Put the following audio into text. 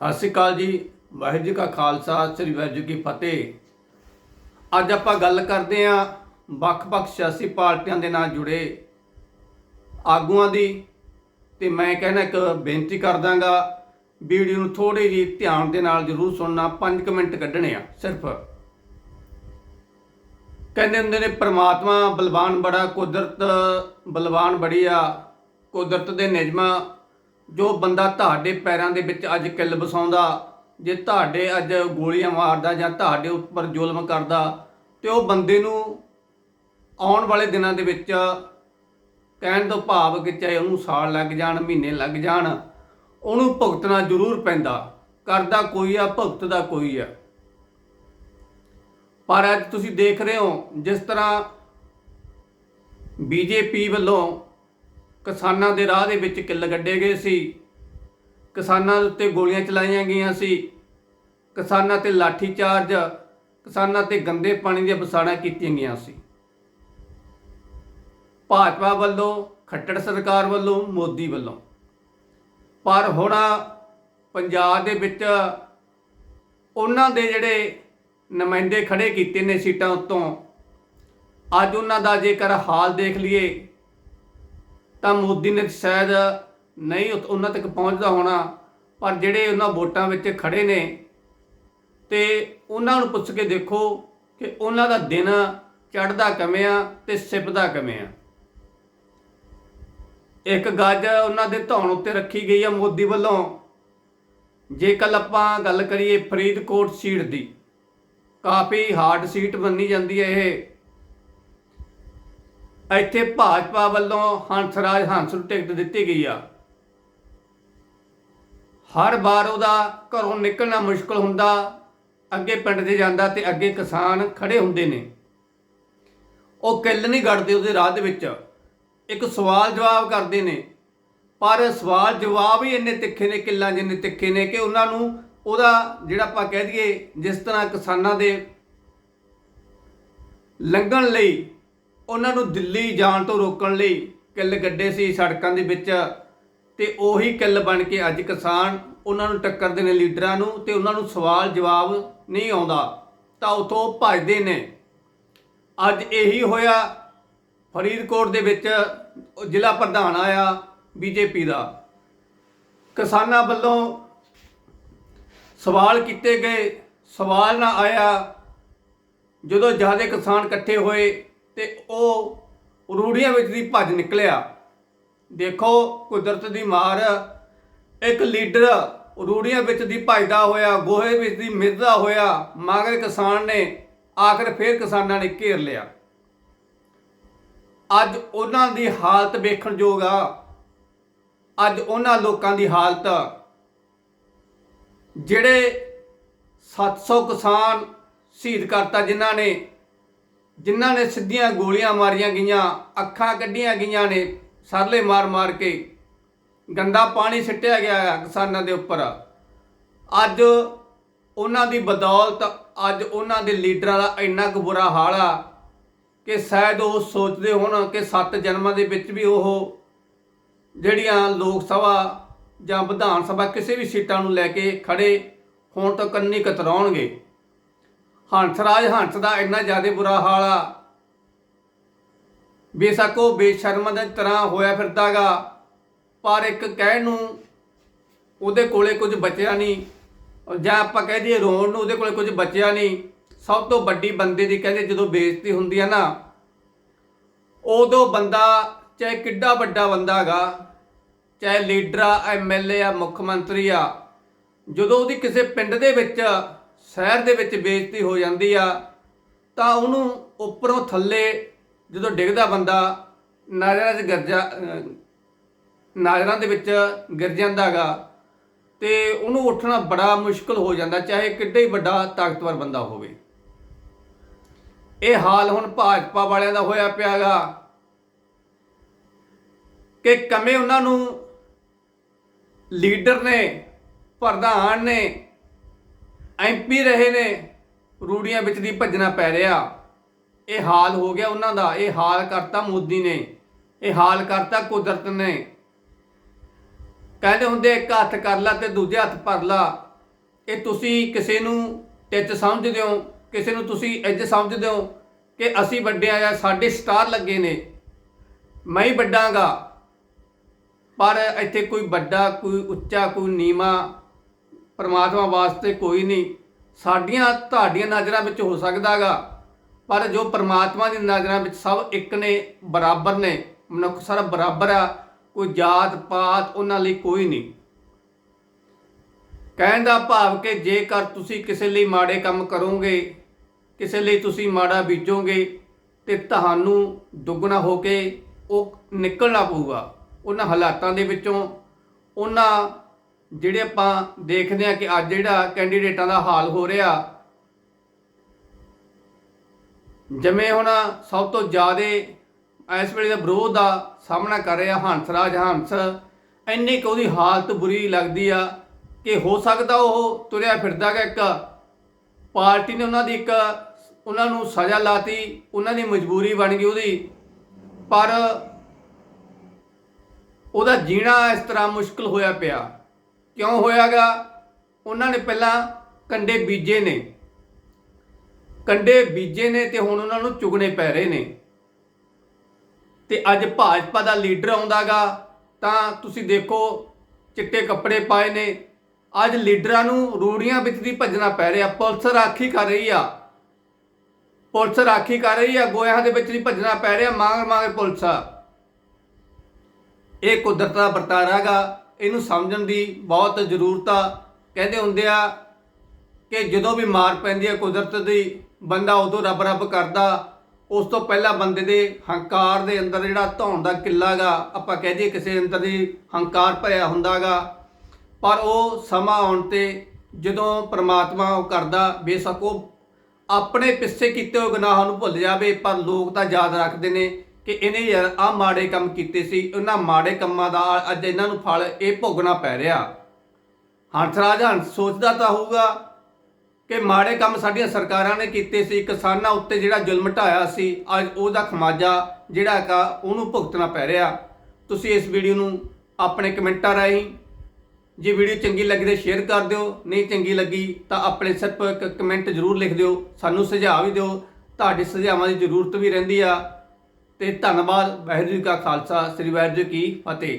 ਸਤਿ ਸ਼੍ਰੀ ਅਕਾਲ ਜੀ, ਵਾਹਿਗੁਰੂ ਜੀ ਕਾ ਖਾਲਸਾ, ਸ੍ਰੀ ਵਾਹਿਗੁਰੂ ਜੀ ਕੀ ਫਤਿਹ। ਅੱਜ ਆਪਾਂ ਗੱਲ ਕਰਦੇ ਆਂ ਵੱਖ-ਵੱਖ ਸਿਆਸੀ ਪਾਰਟੀਆਂ ਦੇ ਨਾਲ ਜੁੜੇ ਆਗੂਆਂ ਦੀ। ਤੇ ਮੈਂ ਕਹਿੰਦਾ ਇੱਕ ਬੇਨਤੀ ਕਰਦਾਗਾ, ਵੀਡੀਓ ਨੂੰ ਥੋੜੀ ਜਿਹੀ ਧਿਆਨ ਦੇ ਨਾਲ ਜਰੂਰ ਸੁਣਨਾ 5 ਮਿੰਟ ਕੱਢਣੇ ਆ, ਸਿਰਫ। ਕਹਿੰਦੇ ਹੁੰਦੇ ਨੇ, ਪ੍ਰਮਾਤਮਾ ਬਲਵਾਨ ਬੜਾ, ਕੁਦਰਤ ਬਲਵਾਨ ਬੜੀ ਆ, ਕੁਦਰਤ ਦੇ ਨਿਯਮਾਂ ਜੋ ਬੰਦਾ ਤੁਹਾਡੇ ਪੈਰਾਂ ਦੇ ਵਿੱਚ ਅੱਜ ਕਿੱਲ ਵਸਾਉਂਦਾ, ਜੇ ਤੁਹਾਡੇ ਅੱਜ ਗੋਲੀਆਂ ਮਾਰਦਾ ਜਾਂ ਤੁਹਾਡੇ ਉੱਪਰ ਜ਼ੁਲਮ ਕਰਦਾ, ਤੇ ਉਹ ਬੰਦੇ ਨੂੰ ਆਉਣ ਵਾਲੇ ਦਿਨਾਂ ਦੇ ਵਿੱਚ ਕਹਿਣ ਤੋਂ ਭਾਵ ਕਿ ਚਾਹੇ ਉਹਨੂੰ ਸਾਲ ਲੱਗ ਜਾਣ, ਮਹੀਨੇ ਲੱਗ ਜਾਣ, ਉਹਨੂੰ ਭੁਗਤਣਾ ਜ਼ਰੂਰ ਪੈਂਦਾ। ਕਰਦਾ ਕੋਈ ਆ ਭੁਗਤਦਾ ਕੋਈ ਆ। ਪਰ ਅੱਜ ਤੁਸੀਂ ਦੇਖ ਰਹੇ ਹੋ, ਜਿਸ ਤਰ੍ਹਾਂ ਬੀਜੇਪੀ ਵੱਲੋਂ ਕਿਸਾਨਾਂ ਦੇ ਰਾਹ ਦੇ ਵਿੱਚ ਕਿੱਲ ਗੱਡੇ ਗਏ ਸੀ। ਕਿਸਾਨਾਂ ਦੇ ਉੱਤੇ ਗੋਲੀਆਂ ਚਲਾਈਆਂ ਗਈਆਂ ਸੀ। ਕਿਸਾਨਾਂ ਤੇ ਲਾਠੀ ਚਾਰਜ ਕਿਸਾਨਾਂ ਤੇ ਗੰਦੇ ਪਾਣੀ ਦੀਆਂ ਬਸਾੜਾਂ ਕੀਤੀਆਂ ਗਈਆਂ ਸੀ। ਭਾਜਪਾ ਵੱਲੋਂ, ਖੱਟੜ ਸਰਕਾਰ ਵੱਲੋਂ, ਮੋਦੀ ਵੱਲੋਂ। ਪਰ ਹੁਣ ਪੰਜਾਬ ਦੇ ਵਿੱਚ ਉਹਨਾਂ ਦੇ ਜਿਹੜੇ ਨੁਮਾਇੰਦੇ ਖੜੇ ਕੀਤੇ ਨੇ ਸੀਟਾਂ ਉੱਤੋਂ, ਅੱਜ ਉਹਨਾਂ ਦਾ ਜੇਕਰ ਹਾਲ ਦੇਖ ਲਈਏ ਤਾਂ ਮੋਦੀ ਨੇ ਸ਼ਾਇਦ ਨਹੀਂ ਉਤ- ਉਹਨਾਂ ਤੱਕ ਪਹੁੰਚਦਾ ਹੋਣਾ, ਪਰ ਜਿਹੜੇ ਉਹਨਾਂ ਵੋਟਾਂ ਵਿੱਚ ਖੜੇ ਨੇ ਤੇ ਉਹਨਾਂ ਨੂੰ ਪੁੱਛ ਕੇ ਦੇਖੋ ਕਿ ਉਹਨਾਂ ਦਾ ਦਿਨ ਚੜ੍ਹਦਾ ਕਿਵੇਂ ਆ ਤੇ ਸਿਪਦਾ ਕਿਵੇਂ ਆ। ਇੱਕ ਗੱਜ ਉਹਨਾਂ ਦੇ ਧੌਣ ਉੱਤੇ ਰੱਖੀ ਗਈ ਆ ਮੋਦੀ ਵੱਲੋਂ। ਜੇ ਕੱਲ ਆਪਾਂ ਗੱਲ ਕਰੀਏ ਫਰੀਦਕੋਟ ਸੀਟ ਦੀ, ਕਾਫੀ ਹਾਰਡ ਸੀਟ ਮੰਨੀ ਜਾਂਦੀ ਹੈ ਇਹ। ਇੱਥੇ ਭਾਜਪਾ ਵੱਲੋਂ ਹੰਸਰਾਜ ਹੰਸ ਨੂੰ ਟਿਕਟ ਦਿੱਤੀ ਗਈ ਆ। ਹਰ ਵਾਰ ਉਹਦਾ ਘਰੋਂ ਨਿਕਲਣਾ ਮੁਸ਼ਕਲ ਹੁੰਦਾ, ਅੱਗੇ ਪਿੰਡ 'ਚ ਜਾਂਦਾ ਤੇ ਅੱਗੇ ਕਿਸਾਨ ਖੜੇ ਹੁੰਦੇ ਨੇ। ਉਹ ਕਿੱਲ ਨਹੀਂ ਗੜਦੇ ਉਹਦੇ ਰਾਹ ਦੇ ਵਿੱਚ। ਇੱਕ ਸਵਾਲ ਜਵਾਬ ਕਰਦੇ ਨੇ, ਪਰ ਸਵਾਲ ਜਵਾਬ ਹੀ ਇੰਨੇ ਤਿੱਖੇ ਨੇ, ਕਿੱਲਾਂ ਜਿੰਨੇ ਤਿੱਖੇ ਨੇ ਕਿ ਉਹਨਾਂ ਨੂੰ ਉਹਦਾ ਜਿਹੜਾ ਆਪਾਂ ਕਹਿ ਦਈਏ ਜਿਸ ਤਰ੍ਹਾਂ ਕਿਸਾਨਾਂ ਦੇ ਲੰਘਣ ਲਈ ਉਹਨਾਂ ਨੂੰ ਦਿੱਲੀ ਜਾਣ ਤੋਂ ਰੋਕਣ ਲਈ ਕਿੱਲ ਗੱਡੇ ਸੀ ਸੜਕਾਂ ਦੇ ਵਿੱਚ ਤੇ ਉਹੀ ਕਿੱਲ ਬਣ ਕੇ ਅੱਜ ਕਿਸਾਨ ਉਹਨਾਂ ਨੂੰ ਟੱਕਰ ਦੇ ਨੇ ਲੀਡਰਾਂ ਨੂੰ ਤੇ ਉਹਨਾਂ ਨੂੰ ਸਵਾਲ ਜਵਾਬ ਨਹੀਂ ਆਉਂਦਾ। ਤਾਂ ਉਥੋਂ ਭੱਜਦੇ ਨੇ। ਅੱਜ ਇਹੀ ਹੋਇਆ। ਫਰੀਦਕੋਟ ਦੇ ਵਿੱਚ ਜ਼ਿਲ੍ਹਾ ਪ੍ਰਧਾਨ ਆਇਆ ਬੀਜੇਪੀ ਦਾ। ਕਿਸਾਨਾਂ ਵੱਲੋਂ ਸਵਾਲ ਕੀਤੇ ਗਏ। ਸਵਾਲ ਨਾ ਆਇਆ। ਜਦੋਂ ਜ਼ਿਆਦਾ ਕਿਸਾਨ ਇਕੱਠੇ ਹੋਏ ਤੇ ਉਹ ਰੂੜੀਆਂ ਵਿੱਚ ਦੀ ਭੱਜ ਨਿਕਲਿਆ। ਦੇਖੋ, ਕੁਦਰਤ ਦੀ ਮਾਰ। ਇੱਕ ਲੀਡਰ ਰੂੜੀਆਂ ਵਿੱਚ ਦੀ ਭੱਜਦਾ ਹੋਇਆ, ਗੋਹੇ ਵਿੱਚ ਦੀ ਮਿੱਧਦਾ ਹੋਇਆ ਮਗਰ ਕਿਸਾਨ ਨੇ ਆਖਰ ਫੇਰ ਕਿਸਾਨਾਂ ਨੇ ਘੇਰ ਲਿਆ। ਅੱਜ ਉਹਨਾਂ ਦੀ ਹਾਲਤ ਵੇਖਣ ਯੋਗ ਆ। ਅੱਜ ਉਹਨਾਂ ਲੋਕਾਂ ਦੀ ਹਾਲਤ। ਜਿਹੜੇ 700 ਕਿਸਾਨ ਸ਼ਹੀਦ ਕਰਤਾ ਜਿਨ੍ਹਾਂ ਨੇ ਜਿਨ੍ਹਾਂ ਨੇ ਸਿੱਧੀਆਂ ਗੋਲੀਆਂ ਮਾਰੀਆਂ ਗਈਆਂ, ਅੱਖਾਂ ਕੱਢੀਆਂ ਗਈਆਂ ਨੇ, ਸਰਲੇ ਮਾਰ-ਮਾਰ ਕੇ ਗੰਦਾ ਪਾਣੀ ਸਿੱਟਿਆ ਗਿਆ ਹੈ ਕਿਸਾਨਾਂ ਦੇ ਉੱਪਰ। ਅੱਜ ਉਹਨਾਂ ਦੀ ਬਦੌਲਤ, ਅੱਜ ਉਹਨਾਂ ਦੇ ਲੀਡਰਾਂ ਦਾ ਇੰਨਾ ਕੁ ਬੁਰਾ ਹਾਲ ਆ ਕਿ ਸ਼ਾਇਦ ਉਹ ਸੋਚਦੇ ਹੋਣ ਕਿ ਸੱਤ ਜਨਮਾਂ ਦੇ ਵਿੱਚ ਵੀ ਉਹ ਜਿਹੜੀਆਂ ਲੋਕ ਸਭਾ ਜਾਂ ਵਿਧਾਨ ਸਭਾ ਕਿਸੇ ਵੀ ਸੀਟਾਂ ਨੂੰ ਲੈ ਕੇ ਖੜੇ ਹੋਣ ਤੋਂ ਕੰਨੀ ਕਤਰਾਉਣਗੇ। ਹੰਸਰਾਜ ਹੰਸ ਦਾ ਇੰਨਾ ਜ਼ਿਆਦਾ ਬੁਰਾ ਹਾਲ ਆ। ਬੇਸ਼ੱਕ ਉਹ ਬੇਸ਼ਰਮ ਦੀ ਤਰ੍ਹਾਂ ਹੋਇਆ ਫਿਰਦਾਗਾ ਪਰ ਇੱਕ ਕਹਿਣ ਨੂੰ ਉਹਦੇ ਕੋਲੇ ਕੁਝ ਬਚਿਆ ਨਹੀਂ। ਜਾਂ ਆਪਾਂ ਕਹਿ ਦਈਏ ਰੋਣ ਨੂੰ ਉਹਦੇ ਕੋਲੇ ਕੁਝ ਬਚਿਆ ਨਹੀਂ। ਸਭ ਤੋਂ ਵੱਡੀ ਬੰਦੇ ਦੀ ਕਹਿੰਦੇ ਜਦੋਂ ਬੇਇੱਜ਼ਤੀ ਹੁੰਦੀ ਆ ਨਾ, ਉਦੋਂ ਬੰਦਾ ਚਾਹੇ ਕਿੱਡਾ ਵੱਡਾ ਬੰਦਾ ਹੈਗਾ ਚਾਹੇ ਲੀਡਰ ਆ ਐਮਐਲਏ ਆ, ਮੁੱਖ ਮੰਤਰੀ ਆ, ਜਦੋਂ ਉਹਦੀ ਕਿਸੇ ਪਿੰਡ ਦੇ ਵਿੱਚ ਸ਼ਹਿਰ ਦੇ ਵਿੱਚ ਬੇਇੱਜ਼ਤੀ ਹੋ ਜਾਂਦੀ ਆ, ਤਾਂ ਉਹਨੂੰ ਉੱਪਰੋਂ ਥੱਲੇ ਜਦੋਂ ਡਿੱਗਦਾ ਬੰਦਾ ਨਾਜ਼ਰਾਂ 'ਚ ਗਰਜਾ ਨਾਜ਼ਰਾਂ ਦੇ ਵਿੱਚ ਗਿਰ ਜਾਂਦਾਗਾ ਤੇ ਉਹਨੂੰ ਉੱਠਣਾ ਬੜਾ ਮੁਸ਼ਕਲ ਹੋ ਜਾਂਦਾ, ਚਾਹੇ ਕਿੱਡਾ ਹੀ ਵੱਡਾ ਤਾਕਤਵਰ ਬੰਦਾ ਹੋਵੇ। ਇਹ ਹਾਲ ਹੁਣ ਭਾਜਪਾ ਵਾਲਿਆਂ ਦਾ ਹੋਇਆ ਪਿਆਗਾ ਕਿ ਕਮੇ ਉਹਨਾਂ ਨੂੰ ਲੀਡਰ ਨੇ, ਪ੍ਰਧਾਨ ਨੇ ਐਮਪੀ ਰਹੇ ਨੇ, ਰੂੜੀਆਂ ਵਿੱਚ ਦੀ ਭੱਜਣਾ ਪੈ ਰਿਹਾ। ਇਹ ਹਾਲ ਹੋ ਗਿਆ ਉਹਨਾਂ ਦਾ, ਇਹ ਹਾਲ ਕਰਤਾ ਮੋਦੀ ਨੇ, ਇਹ ਹਾਲ ਕਰਤਾ ਕੁਦਰਤ ਨੇ। ਕਹਿੰਦੇ ਹੁੰਦੇ, ਇੱਕ ਹੱਥ ਕਰ ਲਾ ਤੇ ਦੂਜੇ ਹੱਥ ਭਰ ਲਾ। ਇਹ ਤੁਸੀਂ ਕਿਸੇ ਨੂੰ ਟਿੱਚ ਸਮਝਦੇ ਹੋ, ਕਿਸੇ ਨੂੰ ਤੁਸੀਂ ਇੱਜ ਸਮਝਦੇ ਹੋ ਕਿ ਅਸੀਂ ਵੱਡੇ ਆ ਜਾਂ ਸਾਡੇ ਸਟਾਰ ਲੱਗੇ ਨੇ। ਮੈਂ ਹੀ ਵੱਡਾਂਗਾ, ਪਰ ਇੱਥੇ ਕੋਈ ਵੱਡਾ, ਕੋਈ ਉੱਚਾ, ਕੋਈ ਨੀਵਾ ਪਰਮਾਤਮਾ ਵਾਸਤੇ ਕੋਈ ਨਹੀਂ। ਸਾਡੀਆਂ, ਤੁਹਾਡੀਆਂ ਨਜ਼ਰਾਂ ਵਿੱਚ ਹੋ ਸਕਦਾਗਾ, ਪਰ ਜੋ ਪਰਮਾਤਮਾ ਦੀ ਨਜ਼ਰਾਂ ਵਿੱਚ ਸਭ ਇੱਕ ਨੇ, ਬਰਾਬਰ ਨੇ, ਮਨੁੱਖ ਸਾਰਾ ਬਰਾਬਰ ਆ, ਕੋਈ ਜਾਤ ਪਾਤ ਉਹਨਾਂ ਲਈ ਕੋਈ ਨਹੀਂ। ਕਹਿਣ ਦਾ ਭਾਵ ਕਿ ਜੇਕਰ ਤੁਸੀਂ ਕਿਸੇ ਲਈ ਮਾੜੇ ਕੰਮ ਕਰੋਗੇ, ਕਿਸੇ ਲਈ ਤੁਸੀਂ ਮਾੜਾ ਬੀਜੋਗੇ, ਤੇ ਤੁਹਾਨੂੰ ਦੁੱਗਣਾ ਹੋ ਕੇ ਉਹ ਨਿਕਲਣਾ ਪਊਗਾ। ਉਹਨਾਂ ਹਾਲਾਤਾਂ ਦੇ ਵਿੱਚੋਂ ਉਹਨਾਂ ਜਿਹੜੇ ਆਪਾਂ ਦੇਖਦੇ ਆ ਕਿ ਅੱਜ ਜਿਹੜਾ ਕੈਂਡੀਡੇਟਾਂ ਦਾ ਹਾਲ ਹੋ ਰਿਹਾ, ਜਿਵੇਂ ਹੁਣ ਸਭ ਤੋਂ ਜ਼ਿਆਦਾ ਇਸ ਵੇਲੇ ਦਾ ਵਿਰੋਧ ਦਾ ਸਾਹਮਣਾ ਕਰ ਰਿਹਾ ਹੰਸਰਾਜ ਹੰਸ, ਇੰਨੀ ਕੁ ਉਹਦੀ ਹਾਲਤ ਬੁਰੀ ਲੱਗਦੀ ਆ ਕਿ ਹੋ ਸਕਦਾ ਉਹ ਤੁਰਿਆ ਫਿਰਦਾ ਗਾ ਇੱਕ ਪਾਰਟੀ ਨੇ ਉਹਨਾਂ ਦੀ ਇੱਕ ਉਹਨਾਂ ਨੂੰ ਸਜ਼ਾ ਲਾਤੀ, ਉਹਨਾਂ ਦੀ ਮਜਬੂਰੀ ਬਣ ਗਈ ਉਹਦੀ। ਪਰ ਉਹਦਾ ਜੀਣਾ ਇਸ ਤਰ੍ਹਾਂ ਮੁਸ਼ਕਲ ਹੋਇਆ ਪਿਆ। ਕਿਉਂ ਹੋਇਆਗਾ? ਉਹਨਾਂ ਨੇ ਪਹਿਲਾਂ ਕੰਡੇ ਬੀਜੇ ਨੇ। ਕੰਡੇ ਬੀਜੇ ਨੇ ਤੇ ਹੁਣ ਉਹਨਾਂ ਨੂੰ ਚੁਗਣੇ ਪੈ ਰਹੇ ਨੇ। ਤੇ ਅੱਜ ਭਾਜਪਾ ਦਾ ਲੀਡਰ ਆਉਂਦਾਗਾ, ਤਾਂ ਤੁਸੀਂ ਦੇਖੋ, ਚਿੱਟੇ ਕੱਪੜੇ ਪਾਏ ਨੇ। ਅੱਜ ਲੀਡਰਾਂ ਨੂੰ ਰੂੜੀਆਂ ਵਿੱਚ ਦੀ ਭੱਜਣਾ ਪੈ ਰਿਹਾ। ਪੁਲਿਸ ਰਾਖੀ ਕਰ ਰਹੀ ਆ। ਪੁਲਿਸ ਰਾਖੀ ਕਰ ਰਹੀ ਆ, ਗੋਇਆਂ ਦੇ ਵਿੱਚ ਦੀ ਭੱਜਣਾ ਪੈ ਰਿਹਾ। ਮਾਂਗ ਮਾਂਗ ਪੁਲਿਸ ਆ। ਇਹ ਕੁਦਰਤ ਦਾ ਵਰਤਾਰਾ ਗਾ ਇਹਨੂੰ ਸਮਝਣ ਦੀ ਬਹੁਤ ਜ਼ਰੂਰਤ ਆ ਕਹਿੰਦੇ ਹੁੰਦੇ ਆ ਕਿ ਜਦੋਂ ਵੀ ਮਾਰ ਪੈਂਦੀ ਹੈ ਕੁਦਰਤ ਦੀ ਬੰਦਾ ਉਦੋਂ ਰੱਬ ਰੱਬ ਕਰਦਾ। ਉਸ ਤੋਂ ਪਹਿਲਾਂ ਬੰਦੇ ਦੇ ਹੰਕਾਰ ਦੇ ਅੰਦਰ ਜਿਹੜਾ ਧੌਣ ਦਾ ਕਿੱਲਾ ਗਾ, ਆਪਾਂ ਕਹਿ ਦਈਏ ਕਿਸੇ ਅੰਦਰ ਦੀ ਹੰਕਾਰ ਭਰਿਆ ਹੁੰਦਾਗਾ ਪਰ ਉਹ ਸਮਾਂ ਆਉਣ ਤੇ ਜਦੋਂ ਪ੍ਰਮਾਤਮਾ ਉਹ ਕਰਦਾ, ਬੇਸ਼ੱਕ ਉਹ ਆਪਣੇ ਪਿੱਛੇ ਕੀਤੇ ਹੋਏ ਗੁਨਾਹਾਂ ਨੂੰ ਭੁੱਲ ਜਾਵੇ, ਪਰ ਲੋਕ ਤਾਂ ਯਾਦ ਰੱਖਦੇ ਨੇ ਕਿ ਇਹਨੇ ਯਾਰ ਆ ਮਾੜੇ ਕੰਮ ਕੀਤੇ ਸੀ, ਉਹਨਾਂ ਮਾੜੇ ਕੰਮਾਂ ਦਾ ਅੱਜ ਇਹਨਾਂ ਨੂੰ ਫਲ ਇਹ ਭੋਗਣਾ ਪੈ ਰਿਹਾ। ਹੰਸਰਾਜ ਹੰਸ ਸੋਚਦਾ ਤਾਂ ਹੋਊਗਾ ਕਿ ਮਾੜੇ ਕੰਮ ਸਾਡੀਆਂ ਸਰਕਾਰਾਂ ਨੇ ਕੀਤੇ ਸੀ, ਕਿਸਾਨਾਂ ਉੱਤੇ ਜਿਹੜਾ ਜ਼ੁਲਮ ਢਾਇਆ ਸੀ, ਅੱਜ ਉਹਦਾ ਖਮਾਜਾ ਜਿਹੜਾ ਹੈਗਾ ਉਹਨੂੰ ਭੁਗਤਣਾ ਪੈ ਰਿਹਾ। ਤੁਸੀਂ ਇਸ ਵੀਡੀਓ ਨੂੰ ਆਪਣੇ ਕਮੈਂਟਾਂ ਰਾਹੀਂ ਜੇ ਵੀਡੀਓ ਚੰਗੀ ਲੱਗੀ ਤਾਂ ਸ਼ੇਅਰ ਕਰ ਦਿਓ, ਨਹੀਂ ਚੰਗੀ ਲੱਗੀ ਤਾਂ ਆਪਣੇ ਸਿਰਫ ਇੱਕ ਕਮੈਂਟ ਜ਼ਰੂਰ ਲਿਖ ਦਿਓ, ਸਾਨੂੰ ਸੁਝਾਅ ਵੀ ਦਿਓ। ਤੁਹਾਡੇ ਸੁਝਾਵਾਂ ਦੀ ਜ਼ਰੂਰਤ ਵੀ ਰਹਿੰਦੀ ਆ। ਤੇ ਧੰਨਵਾਦ ਵਾਹਿਗੁਰੂ ਜੀ ਕਾ ਖਾਲਸਾ ਸ੍ਰੀ ਵਾਹਿਗੁਰੂ ਜੀ ਕੀ ਫਤਿਹ।